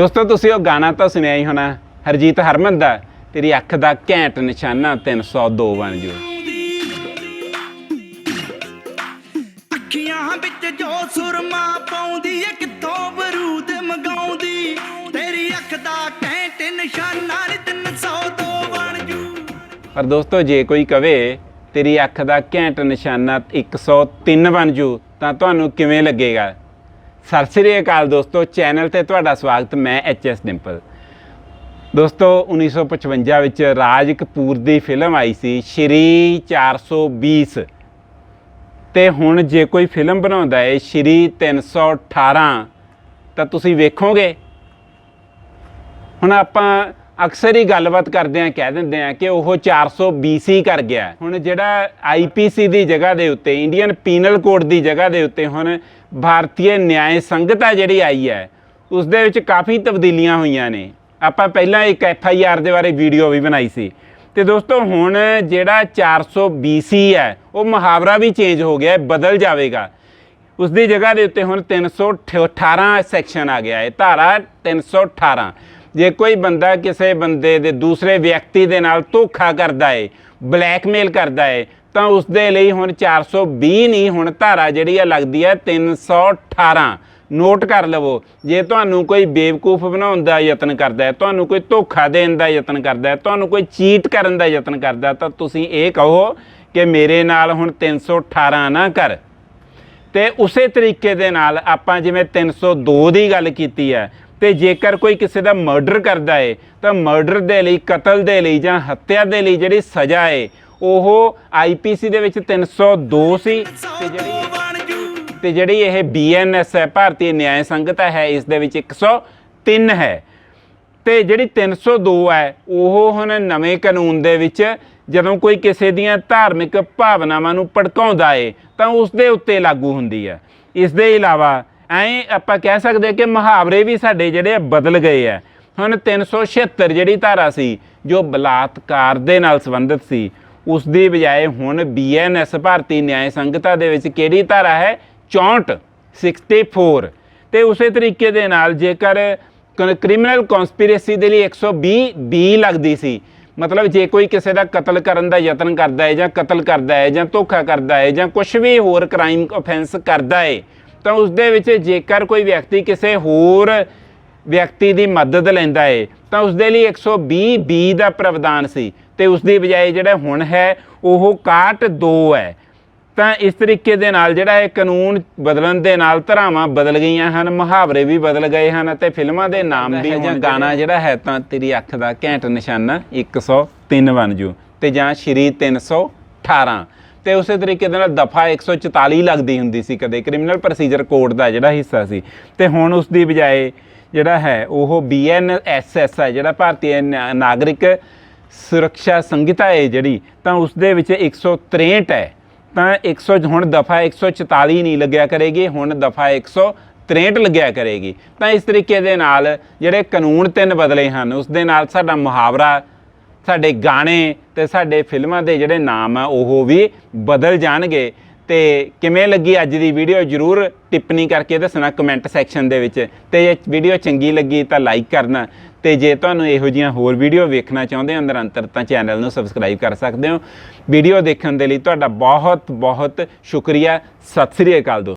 ਦੋਸਤੋ ਤੁਸੀਂ ਉਹ ਗਾਣਾ ਤਾਂ ਸੁਣਿਆ ਹੀ ਹੋਣਾ ਹਰਜੀਤ ਹਰਮਨ ਦਾ ਤੇਰੀ ਅੱਖ ਦਾ ਘੈਂਟ ਨਿਸ਼ਾਨਾ 302 ਬਣ ਜੂ ਅੱਖੀਆਂ ਵਿੱਚ ਜੋ ਸੁਰਮਾ ਪਾਉਂਦੀ ਏ ਕਿੱਥੋਂ ਬਰੂਦ ਮਗਾਉਂਦੀ? ਤੇਰੀ ਅੱਖ ਦਾ ਕੈਂਟ ਨਿਸ਼ਾਨਾ ਨੀ 302 ਬਣ ਜੂ ਪਰ ਦੋਸਤੋ ਜੇ ਕੋਈ ਕਵੇ ਤੇਰੀ ਅੱਖ ਦਾ ਘੈਂਟ ਨਿਸ਼ਾਨਾ 103 ਬਣ ਜੂ ਤਾਂ ਤੁਹਾਨੂੰ ਕਿਵੇਂ ਲੱਗੇਗਾ? ਸਤਿ ਸ੍ਰੀ ਅਕਾਲ ਦੋਸਤੋ, ਚੈਨਲ ਤੇ ਤੁਹਾਡਾ ਸਵਾਗਤ, ਮੈਂ ਐਚ ਐਸ ਡਿੰਪਲ ਦੋਸਤੋ 1955 ਵਿੱਚ ਰਾਜ ਕਪੂਰ ਦੀ ਫਿਲਮ ਆਈ ਸੀ, ਸ਼੍ਰੀ 420 ਤੇ ਹੁਣ ਜੇ ਕੋਈ ਫਿਲਮ ਬਣਾਉਂਦਾ ਏ, ਸ਼੍ਰੀ 318 ਤਾਂ ਤੁਸੀਂ ਵੇਖੋਗੇ। ਹੁਣ ਆਪਾਂ ਅਕਸਰ ਹੀ ਗੱਲਬਾਤ ਕਰਦੇ ਆਂ ਕਹਿ ਦਿੰਦੇ ਆਂ ਕਿ ਉਹ 420 ਕਰ ਗਿਆ। ਹੁਣ ਜਿਹੜਾ ਆਈਪੀਸੀ ਦੀ ਜਗ੍ਹਾ ਦੇ ਉੱਤੇ ਇੰਡੀਅਨ ਪੀਨਲ ਕੋਡ ਦੀ ਜਗ੍ਹਾ ਦੇ ਉੱਤੇ ਹੁਣ ਭਾਰਤੀ ਨਿਆਇ ਸੰਗਤਾ ਜਿਹੜੀ ਆਈ ਹੈ ਉਸ ਦੇ ਵਿੱਚ ਕਾਫੀ ਤਬਦੀਲੀਆਂ ਹੋਈਆਂ ਨੇ। ਆਪਾਂ ਪਹਿਲਾਂ ਇੱਕ ਐਫ ਆਈ ਆਰ ਦੇ ਬਾਰੇ ਵੀਡੀਓ ਵੀ ਬਣਾਈ ਸੀ। ਤੇ ਦੋਸਤੋ, ਹੁਣ ਜਿਹੜਾ 420 ਹੈ, ਉਹ ਮੁਹਾਵਰਾ ਵੀ ਚੇਂਜ ਹੋ ਗਿਆ ਹੈ, ਬਦਲ ਜਾਵੇਗਾ। ਉਸ ਦੀ ਜਗ੍ਹਾ ਦੇ ਉੱਤੇ ਹੁਣ 318 ਸੈਕਸ਼ਨ ਆ ਗਿਆ ਹੈ, ਧਾਰਾ 318 ਜੇ ਕੋਈ ਬੰਦਾ ਕਿਸੇ ਬੰਦੇ ਦੇ, ਦੂਸਰੇ ਵਿਅਕਤੀ ਦੇ ਨਾਲ ਧੋਖਾ ਕਰਦਾ ਹੈ ਬਲੈਕਮੇਲ ਕਰਦਾ ਹੈ ਤਾਂ ਉਸ ਦੇ ਲਈ ਹੁਣ 420 ਨਹੀਂ ਹੁਣ ਧਾਰਾ ਜਿਹੜੀ ਆ ਲੱਗਦੀ ਹੈ 318 ਨੋਟ ਕਰ ਲਵੋ, ਜੇ ਤੁਹਾਨੂੰ ਕੋਈ ਬੇਵਕੂਫ ਬਣਾਉਣ ਦਾ ਯਤਨ ਕਰਦਾ ਹੈ, ਤੁਹਾਨੂੰ ਕੋਈ ਧੋਖਾ ਦੇਣ ਦਾ ਯਤਨ ਕਰਦਾ ਹੈ, ਤੁਹਾਨੂੰ ਕੋਈ ਚੀਟ ਕਰਨ ਦਾ ਯਤਨ ਕਰਦਾ ਤਾਂ ਤੁਸੀਂ ਇਹ ਕਹੋ ਕਿ ਮੇਰੇ ਨਾਲ ਹੁਣ 318 ਨਾ ਕਰ। ਤੇ ਉਸੇ ਤਰੀਕੇ ਦੇ ਨਾਲ ਆਪਾਂ ਜਿਵੇਂ 302 ਦੀ ਗੱਲ ਕੀਤੀ ਹੈ, ਤੇ ਜੇਕਰ ਕੋਈ ਕਿਸੇ ਦਾ ਮਰਡਰ ਕਰਦਾ ਏ ਤਾਂ ਮਰਡਰ ਦੇ ਲਈ, ਕਤਲ ਦੇ ਲਈ ਜਾਂ ਹੱਤਿਆ ਦੇ ਲਈ ਜਿਹੜੀ ਸਜ਼ਾ ਹੈ ਉਹ ਆਈਪੀਸੀ ਦੇ ਵਿੱਚ 302 ਸੀ ਤੇ ਜਿਹੜੀ ਤੇ ਜਿਹੜੀ ਇਹ ਬੀਐਨਐਸ ਹੈ ਭਾਰਤੀ ਨਿਆਂ ਸੰਹਿਤਾ ਹੈ ਇਸ ਦੇ ਵਿੱਚ 103 ਹੈ। ਤੇ ਜਿਹੜੀ 302 ਹੈ ਉਹ ਹੁਣ ਨਵੇਂ ਕਾਨੂੰਨ ਦੇ ਵਿੱਚ ਜਦੋਂ ਕੋਈ ਕਿਸੇ ਦੀਆਂ ਧਾਰਮਿਕ ਭਾਵਨਾਵਾਂ ਨੂੰ ਭੜਕਾਉਂਦਾ ਏ ਤਾਂ ਉਸ ਦੇ ਉੱਤੇ ਲਾਗੂ ਹੁੰਦੀ ਹੈ। ਇਸ ਦੇ ਇਲਾਵਾ ਐਂ ਆਪਾਂ ਕਹਿ ਸਕਦੇ ਕਿ ਮੁਹਾਵਰੇ ਵੀ ਸਾਡੇ ਜਿਹੜੇ ਬਦਲ ਗਏ ਆ ਹੁਣ 376 ਜਿਹੜੀ ਧਾਰਾ ਸੀ ਜੋ ਬਲਾਤਕਾਰ ਦੇ ਨਾਲ ਸੰਬੰਧਿਤ ਸੀ ਉਸ ਦੀ ਬਜਾਏ ਹੁਣ ਬੀਐਨਐਸ ਭਾਰਤੀ ਨਿਆਂ ਸੰਗਤਾ ਦੇ ਵਿੱਚ ਕਿਹੜੀ ਧਾਰਾ ਹੈ? 64 64 ਤੇ ਉਸੇ ਤਰੀਕੇ ਦੇ ਨਾਲ ਜੇਕਰ ਕ੍ਰਿਮੀਨਲ ਕਨਸਪੀਰੇਸੀ ਦੇ ਲਈ 120 ਬੀ ਲੱਗਦੀ ਸੀ, ਮਤਲਬ ਜੇ ਕੋਈ ਕਿਸੇ ਦਾ ਕਤਲ ਕਰਨ ਦਾ ਯਤਨ ਕਰਦਾ ਹੈ ਜਾਂ ਕਤਲ ਕਰਦਾ ਹੈ ਜਾਂ ਧੋਖਾ ਕਰਦਾ ਹੈ ਜਾਂ ਕੁਝ ਵੀ ਹੋਰ ਕ੍ਰਾਈਮ ਆਫੈਂਸ ਕਰਦਾ ਹੈ, ਤਾਂ ਉਸ ਦੇ ਵਿੱਚ ਜੇਕਰ ਕੋਈ ਵਿਅਕਤੀ ਕਿਸੇ ਹੋਰ ਵਿਅਕਤੀ ਦੀ ਮਦਦ ਲੈਂਦਾ ਹੈ, ਤਾਂ ਉਸ ਦੇ ਲਈ 120 ਬੀ ਦਾ ਪ੍ਰਾਵਧਾਨ ਸੀ। ਤੇ ਉਸ ਦੀ ਬਜਾਏ ਜਿਹੜਾ ਹੁਣ ਹੈ ਉਹ 62 ਹੈ। ਤਾਂ ਇਸ ਤਰੀਕੇ ਦੇ ਨਾਲ ਜਿਹੜਾ ਇਹ ਕਾਨੂੰਨ ਬਦਲਣ ਦੇ ਨਾਲ ਧਰਾਵਾਂ ਬਦਲ ਗਈਆਂ ਹਨ ਮੁਹਾਵਰੇ ਵੀ ਬਦਲ ਗਏ ਹਨ ਅਤੇ ਫਿਲਮਾਂ ਦੇ ਨਾਮ ਵੀ ਹੁਣ ਗਾਣਾ ਜਿਹੜਾ ਹੈ ਤਾਂ ਤੇਰੀ ਅੱਖ ਦਾ ਘੈਂਟ ਨਿਸ਼ਾਨਾ 103 ਬਣ ਜੂ ਤੇ ਜਾਂ ਸ਼੍ਰੀ 318 ਤੇ ਉਸੇ ਤਰੀਕੇ ਦੇ ਨਾਲ ਦਫਾ 144 ਲੱਗਦੀ ਹੁੰਦੀ ਸੀ ਕਦੇ ਕ੍ਰਿਮੀਨਲ ਪ੍ਰੋਸੀਜਰ ਕੋਡ ਦਾ ਜਿਹੜਾ ਹਿੱਸਾ ਸੀ। ਤੇ ਹੁਣ ਉਸ ਦੀ ਬਜਾਏ ਜਿਹੜਾ ਹੈ ਉਹ ਬੀਐਨਐਸਐਸ ਹੈ ਜਿਹੜਾ ਭਾਰਤੀ ਨਾਗਰਿਕ ਸੁਰੱਖਿਆ ਸੰਹਿਤਾ ਹੈ ਜਿਹੜੀ, ਤਾਂ ਉਸ ਦੇ ਵਿੱਚ 163 ਹੈ। ਤਾਂ 100 ਹੁਣ ਦਫਾ 144 ਨਹੀਂ ਲੱਗਿਆ ਕਰੇਗੀ, ਹੁਣ ਦਫਾ 163 ਲੱਗਿਆ ਕਰੇਗੀ। ਤਾਂ ਇਸ ਤਰੀਕੇ ਦੇ ਨਾਲ ਜਿਹੜੇ ਕਾਨੂੰਨ ਤਿੰਨ ਬਦਲੇ ਹਨ ਉਸ ਦੇ ਨਾਲ ਸਾਡਾ ਮੁਹਾਵਰਾ, ਸਾਡੇ ਗਾਣੇ ਤੇ ਸਾਡੇ ਫਿਲਮਾਂ ਦੇ ਜਿਹੜੇ ਨਾਮ ਆ, ਉਹ ਵੀ ਬਦਲ ਜਾਣਗੇ। ਤੇ ਕਿਵੇਂ ਲੱਗੀ ਅੱਜ ਦੀ ਵੀਡੀਓ ਜਰੂਰ ਟਿੱਪਣੀ ਕਰਕੇ ਦੱਸਣਾ ਕਮੈਂਟ ਸੈਕਸ਼ਨ ਦੇ ਵਿੱਚ। ਤੇ ਜੇ ਵੀਡੀਓ ਚੰਗੀ ਲੱਗੀ ਤਾਂ ਲਾਈਕ ਕਰਨਾ। ਤੇ ਜੇ ਤੁਹਾਨੂੰ ਇਹੋ ਜਿਹੀਆਂ ਹੋਰ ਵੀਡੀਓ ਵੇਖਣਾ ਚਾਹੁੰਦੇ ਹੋ ਨਿਰੰਤਰ ਤਾਂ ਚੈਨਲ ਨੂੰ ਸਬਸਕ੍ਰਾਈਬ ਕਰ ਸਕਦੇ ਹੋ। ਵੀਡੀਓ ਦੇਖਣ ਦੇ ਲਈ ਤੁਹਾਡਾ ਬਹੁਤ ਬਹੁਤ ਸ਼ੁਕਰੀਆ। ਸਤਿ ਸ੍ਰੀ ਅਕਾਲ ਦੋਸਤੋ।